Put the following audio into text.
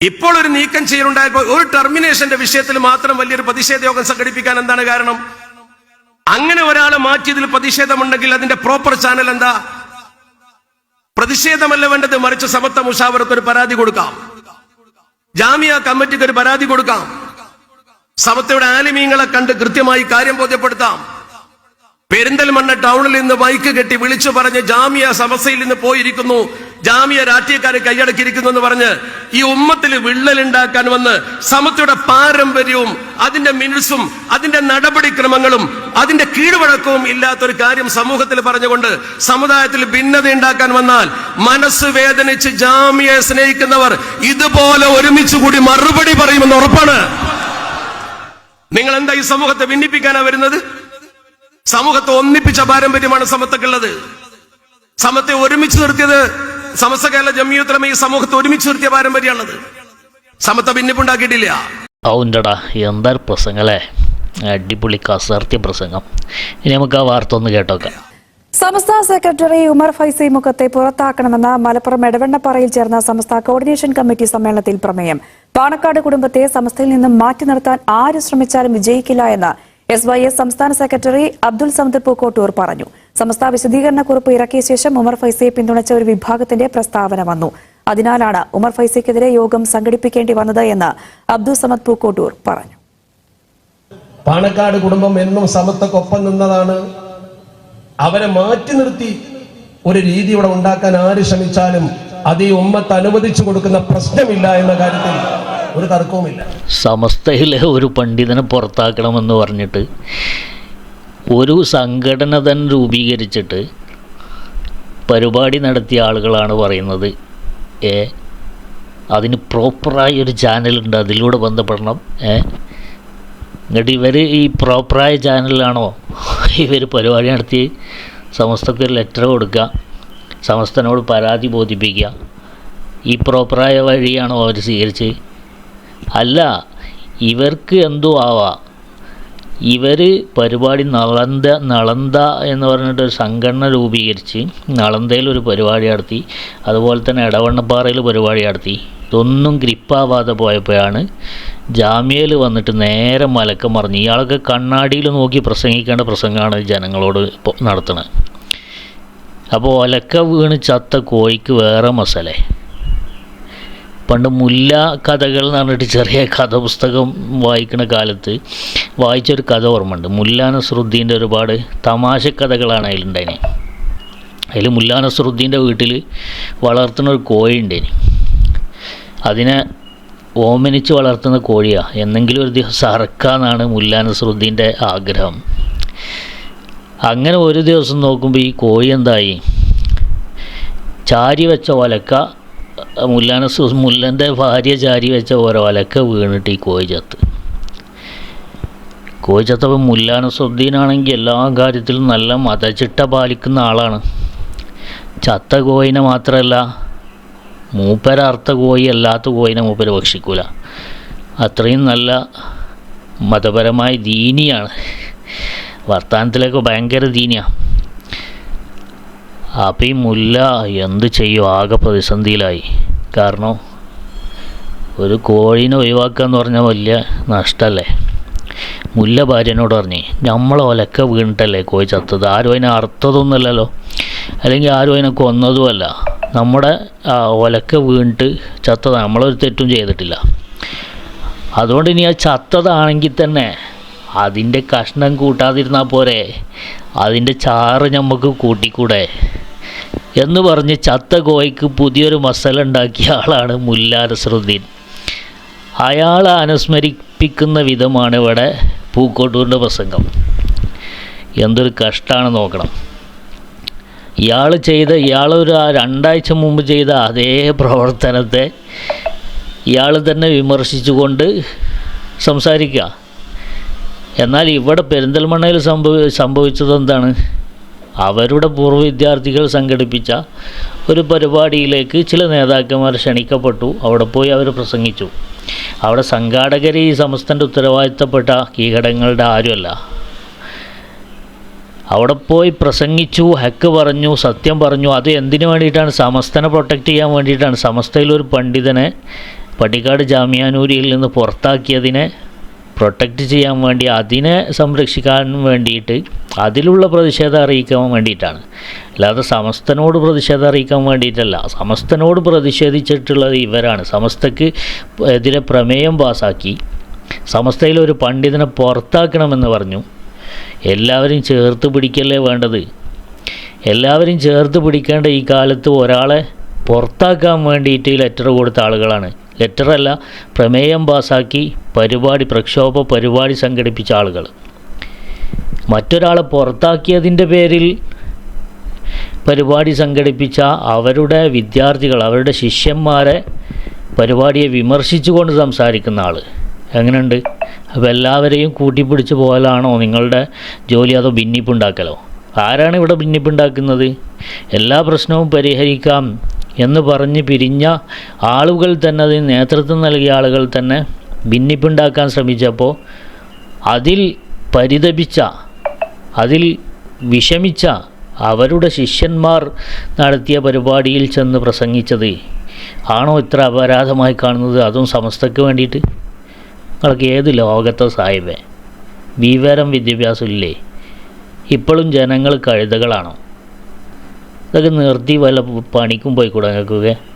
ഇപ്പോൾ ഒരു നീക്കം ചെയ്യലുണ്ടായപ്പോൾ ഒരു ടെർമിനേഷന്റെ വിഷയത്തിൽ മാത്രം വലിയൊരു പ്രതിഷേധ യോഗം സംഘടിപ്പിക്കാൻ എന്താണ് കാരണം? അങ്ങനെ ഒരാളെ മാറ്റിയതിൽ പ്രതിഷേധമുണ്ടെങ്കിൽ അതിന്റെ പ്രോപ്പർ ചാനൽ എന്താ? പ്രതിഷേധമല്ല വേണ്ടത് മറിച്ച് സമത്വ മുഷാവർക്ക് ഒരു പരാതി കൊടുക്കാം. ജാമ്യ കമ്മിറ്റിക്ക് ഒരു പരാതി കൊടുക്കാം. സമത്വയുടെ ആലിമീങ്ങളെ കണ്ട് കൃത്യമായി കാര്യം ബോധ്യപ്പെടുത്താം. പെരിന്തൽമണ്ണ ടൗണിൽ നിന്ന് ബൈക്ക് കെട്ടി വിളിച്ചു പറഞ്ഞ് ജാമ്യ സമസ്യയിൽ നിന്ന് പോയിരിക്കുന്നു. ജാമ്യ രാഷ്ട്രീയക്കാരെ കൈയടക്കിയിരിക്കുന്നു എന്ന് പറഞ്ഞ് ഈ ഉമ്മത്തിൽ വിള്ളലുണ്ടാക്കാൻ വന്ന് സമത്വയുടെ പാരമ്പര്യവും അതിന്റെ മിനിറ്റ്സും അതിന്റെ നടപടിക്രമങ്ങളും അതിന്റെ കീഴ്വഴക്കവും ഇല്ലാത്തൊരു കാര്യം സമൂഹത്തിൽ പറഞ്ഞുകൊണ്ട് സമുദായത്തിൽ ഭിന്നത ഉണ്ടാക്കാൻ വന്നാൽ മനസ്സ് വേദനിച്ച് ജാമ്യയെ സ്നേഹിക്കുന്നവർ ഇതുപോലെ ഒരുമിച്ച് കൂടി മറുപടി പറയുമെന്ന് ഉറപ്പാണ്. നിങ്ങൾ എന്താ ഈ സമൂഹത്തെ ഭിന്നിപ്പിക്കാനാ വരുന്നത്? സമൂഹത്തെ ഒന്നിപ്പിച്ച പാരമ്പര്യമാണ് സമത്വക്കുള്ളത്. സമത്തെ ഒരുമിച്ച് നിർത്തിയത് സമസ്ത കേരള ജമ്മിയുത്തലമ ഈ സമൂഹത്തെ ഒരുമിച്ച് നിർത്തിയ പാരമ്പര്യമാണത്. സമത്വ ഭിന്നിപ്പുണ്ടാക്കിയിട്ടില്ല. ഔണ്ടടാ എന്താ പ്രസംഗല്ലേ? അടിപൊളി കസർത്തിയ പ്രസംഗം. ഇനി നമുക്ക് ആ വാർത്ത ഒന്ന് കേട്ടോക്കാം. സംസ്ഥാന സെക്രട്ടറി ഉമർ ഫൈസി മുഖത്തെ പുറത്താക്കണമെന്ന മലപ്പുറം എടവണ്ണപ്പാറയിൽ ചേർന്ന സമസ്ത കോർഡിനേഷൻ കമ്മിറ്റി സമ്മേളനത്തിൽ പ്രമേയം. പാണക്കാട് കുടുംബത്തെ സംസ്ഥയിൽ നിന്നും മാറ്റി നിർത്താൻ ആര് ശ്രമിച്ചാലും വിജയിക്കില്ല എന്ന് എസ് വൈ എസ് സംസ്ഥാന സെക്രട്ടറി അബ്ദുൽ സമദ് പൂക്കോട്ടൂർ പറഞ്ഞു. സമസ്ത വിശദീകരണ കുറിപ്പ് ഇറക്കിയ ശേഷം ഉമർ ഫൈസിയെ പിന്തുണച്ച ഒരു വിഭാഗത്തിന്റെ പ്രസ്താവന വന്നു. അതിനാലാണ് ഉമർ ഫൈസിക്കെതിരെ യോഗം സംഘടിപ്പിക്കേണ്ടി വന്നത് എന്ന് അബ്ദുൾ സമദ് പൂക്കോട്ടൂർ പറഞ്ഞു. പാണക്കാട് കുടുംബം എന്നും സമത്വക്കൊപ്പം നിന്നതാണ് അവരെ മാറ്റി നിർത്തി ഒരു രീതി ഇവിടെ ഉണ്ടാക്കാൻ ആര് ശ്രമിച്ചാലും അത് ഈ ഉമ്മത്ത് അനുവദിച്ചു കൊടുക്കുന്ന പ്രശ്നമില്ല എന്ന കാര്യത്തിൽ ഒരു തർക്കവുമില്ല. സമസ്തയിലെ ഒരു പണ്ഡിതനെ പുറത്താക്കണമെന്ന് പറഞ്ഞിട്ട് ഒരു സംഘടന തന്നെ രൂപീകരിച്ചിട്ട് പരിപാടി നടത്തിയ ആളുകളാണ് പറയുന്നത്. ഏ അതിന് പ്രോപ്പറായ ഒരു ചാനലുണ്ട് അതിലൂടെ ബന്ധപ്പെടണം. ഏ എന്നിട്ട് ഇവർ ഈ പ്രോപ്പറായ ചാനലിലാണോ ഇവർ പരിപാടി നടത്തി സമസ്തക്ക് ഒരു ലെറ്റർ കൊടുക്കുക. സമസ്തനോട് പരാതി ബോധിപ്പിക്കുക. ഈ പ്രോപ്പറായ വഴിയാണോ അവർ സ്വീകരിച്ച് അല്ല ഇവർക്ക് എന്തോ ആവാം. ഇവർ പരിപാടി നളന്ത നളന്ത എന്ന് പറഞ്ഞിട്ട് ഒരു സംഘടന രൂപീകരിച്ച് നളന്തയിൽ ഒരു പരിപാടി നടത്തി അതുപോലെ തന്നെ ഇടവണ്ണപ്പാറയിൽ പരിപാടി നടത്തി. ഇതൊന്നും ഗ്രിപ്പാവാതെ പോയപ്പോഴാണ് ജാമ്യയിൽ വന്നിട്ട് നേരെ മലക്കം മറിഞ്ഞ്. ഇയാളൊക്കെ കണ്ണാടിയിൽ നോക്കി പ്രസംഗിക്കേണ്ട പ്രസംഗമാണ് ജനങ്ങളോട് നടത്തുന്നത് അപ്പോൾ ഒലക്ക വീണ് ചത്ത കോഴിക്ക് വേറെ മസാലേ പണ്ട് മുല്ല കഥകൾ എന്ന് പറഞ്ഞിട്ട് ചെറിയ കഥ പുസ്തകം വായിക്കുന്ന കാലത്ത് വായിച്ചൊരു കഥ ഓർമ്മയുണ്ട്. മുല്ല നസറുദ്ദീന്റെ ഒരുപാട് തമാശ കഥകളാണ് അതിലുണ്ടായിന്. അതിൽ മുല്ല നസറുദ്ദീന്റെ വീട്ടിൽ വളർത്തുന്ന ഒരു കോഴി ഉണ്ടായിന് അതിനെ ഓമനിച്ച് വളർത്തുന്ന കോഴിയാണ് എന്നെങ്കിലും ഒരു ദിവസം അറക്കാന്നാണ് മുല്ല നസറുദ്ദീന്റെ ആഗ്രഹം. അങ്ങനെ ഒരു ദിവസം നോക്കുമ്പോൾ ഈ കോഴി എന്തായി? ചാരി വെച്ച ഒലക്ക മുല്ലാന മുല്ലന്റെ ഭാര്യ ചാരി വെച്ച ഓരോ ഒലക്ക വീണിട്ട് ഈ കോഴി ചത്ത്. കോഴി ചത്തപ്പോൾ മുല്ലാന സുദ്ദീനാണെങ്കിൽ എല്ലാ കാര്യത്തിലും നല്ല മതചിട്ട പാലിക്കുന്ന ആളാണ്. ചത്ത കോയിനെ മാത്രമല്ല മൂപ്പര അർത്ഥ കോഴി അല്ലാത്ത കോയിനെ മൂപ്പര് ഭക്ഷിക്കൂല. അത്രയും നല്ല മതപരമായ ദീനിയാണ്. വർത്തമാനത്തിലൊക്കെ ഭയങ്കര ദീനിയാണ് അപ്പം മുല്ല എന്ത് ചെയ്യും? ആകെ പ്രതിസന്ധിയിലായി. കാരണം ഒരു കോഴീനെ ഒഴിവാക്കുക എന്ന് പറഞ്ഞാൽ വലിയ നഷ്ടമല്ലേ മുല്ല ഭാര്യനോട് പറഞ്ഞേ നമ്മൾ ഒലക്ക വീണിട്ടല്ലേ കോഴി ചത്തത്? ആരും അതിനെ അർത്ഥതൊന്നുമല്ലല്ലോ അല്ലെങ്കിൽ ആരും അതിനെ കൊന്നതുമല്ല. നമ്മുടെ ഒലക്ക വീണിട്ട് ചത്തത് നമ്മളൊരു തെറ്റും ചെയ്തിട്ടില്ല. അതുകൊണ്ട് ഇനി ആ ചത്തതാണെങ്കിൽ തന്നെ അതിന്റെ കഷ്ണം കൂട്ടാതിരുന്നാൽ പോരെ. അതിന്റെ ചാറ് നമുക്ക് കൂട്ടിക്കൂടെ. എന്ന് പറഞ്ഞ് ചത്ത പുതിയൊരു മസല ഉണ്ടാക്കിയ ആളാണ് മുല്ല നസറുദ്ദീൻ. അയാളെ അനുസ്മരിപ്പിക്കുന്ന വിധമാണ് ഇവിടെ പൂക്കോട്ടൂരിന്റെ പ്രസംഗം. എന്തൊരു കഷ്ടമാണ് നോക്കണം. ഇയാൾ ചെയ്ത ഇയാളൊരു രണ്ടാഴ്ച മുമ്പ് ചെയ്ത അതേ പ്രവർത്തനത്തെ ഇയാൾ തന്നെ വിമർശിച്ചുകൊണ്ട് സംസാരിക്കുക. എന്നാൽ ഇവിടെ പെരിന്തൽമണ്ണയിൽ സംഭവി സംഭവിച്ചത് എന്താണ്? അവരുടെ പൂർവ വിദ്യാർത്ഥികൾ സംഘടിപ്പിച്ച ഒരു പരിപാടിയിലേക്ക് ചില നേതാക്കന്മാർ ക്ഷണിക്കപ്പെട്ടു. അവിടെ പോയി അവർ പ്രസംഗിച്ചു. അവിടെ സംഘാടകർ ഈ സമസ്തന്റെ ഉത്തരവാദിത്തപ്പെട്ട കീഴടങ്ങളുടെ ആരുമല്ല. അവിടെ പോയി പ്രസംഗിച്ചു ഹക്ക് പറഞ്ഞു സത്യം പറഞ്ഞു അത് എന്തിനു വേണ്ടിയിട്ടാണ്? സമസ്തനെ പ്രൊട്ടക്റ്റ് ചെയ്യാൻ വേണ്ടിയിട്ടാണ്. സമസ്തയിലൊരു പണ്ഡിതനെ പട്ടിക്കാട് ജാമ്യാനൂരിയിൽ നിന്ന് പുറത്താക്കിയതിനെ പ്രൊട്ടക്റ്റ് ചെയ്യാൻ വേണ്ടി അതിനെ സംരക്ഷിക്കാൻ വേണ്ടിയിട്ട് അതിലുള്ള പ്രതിഷേധം അറിയിക്കാൻ വേണ്ടിയിട്ടാണ്. അല്ലാതെ സമസ്തനോട് പ്രതിഷേധം അറിയിക്കാൻ വേണ്ടിയിട്ടല്ല. സമസ്തനോട് പ്രതിഷേധിച്ചിട്ടുള്ളത് ഇവരാണ്. സമസ്തക്ക് എതിരെ പ്രമേയം പാസാക്കി സമസ്തയിൽ ഒരു പണ്ഡിതനെ പുറത്താക്കണമെന്ന് പറഞ്ഞു. എല്ലാവരും ചേർത്ത് പിടിക്കല്ലേ വേണ്ടത്? എല്ലാവരും ചേർത്ത് പിടിക്കേണ്ട ഈ കാലത്ത് ഒരാളെ പുറത്താക്കാൻ വേണ്ടിയിട്ട് ലെറ്റർ കൊടുത്ത ആളുകളാണ്. ലെറ്ററല്ല പ്രമേയം പാസാക്കി പരിപാടി പ്രക്ഷോഭ പരിപാടി സംഘടിപ്പിച്ച ആളുകൾ. മറ്റൊരാളെ പുറത്താക്കിയതിന്റെ പേരിൽ പരിപാടി സംഘടിപ്പിച്ച അവരുടെ വിദ്യാർത്ഥികൾ അവരുടെ ശിഷ്യന്മാരെ പരിപാടിയെ വിമർശിച്ചുകൊണ്ട് സംസാരിക്കുന്ന ആൾ എങ്ങനെയുണ്ട്? അപ്പോൾ എല്ലാവരെയും കൂട്ടിപ്പിടിച്ച് പോകലാണോ നിങ്ങളുടെ ജോലി അതോ ഭിന്നിപ്പുണ്ടാക്കലോ? ആരാണ് ഇവിടെ ഭിന്നിപ്പുണ്ടാക്കുന്നത്? എല്ലാ പ്രശ്നവും പരിഹരിക്കാം. എന്ന് പറഞ്ഞ് പിരിഞ്ഞ ആളുകൾ തന്നെ അതിന് നേതൃത്വം നൽകിയ ആളുകൾ തന്നെ ഭിന്നിപ്പുണ്ടാക്കാൻ ശ്രമിച്ചപ്പോൾ അതിൽ പരിതപിച്ച അതിൽ വിഷമിച്ച അവരുടെ ശിഷ്യന്മാർ നടത്തിയ പരിപാടിയിൽ ചെന്ന് പ്രസംഗിച്ചത് ആണോ ഇത്ര അപരാധമായി കാണുന്നത്? അതും സമസ്തയ്ക്ക് വേണ്ടിയിട്ട്? നിങ്ങൾക്ക് ഏത് ലോകത്തെ സാഹിബേ? വിവരം വിദ്യാഭ്യാസം ഇല്ലേ ഇപ്പോഴും ജനങ്ങൾ കഴുതകളാണോ? ഇതൊക്കെ നിർത്തി വല്ല പണിക്കും പോയിക്കൂടെ നിങ്ങൾക്കൊക്കെ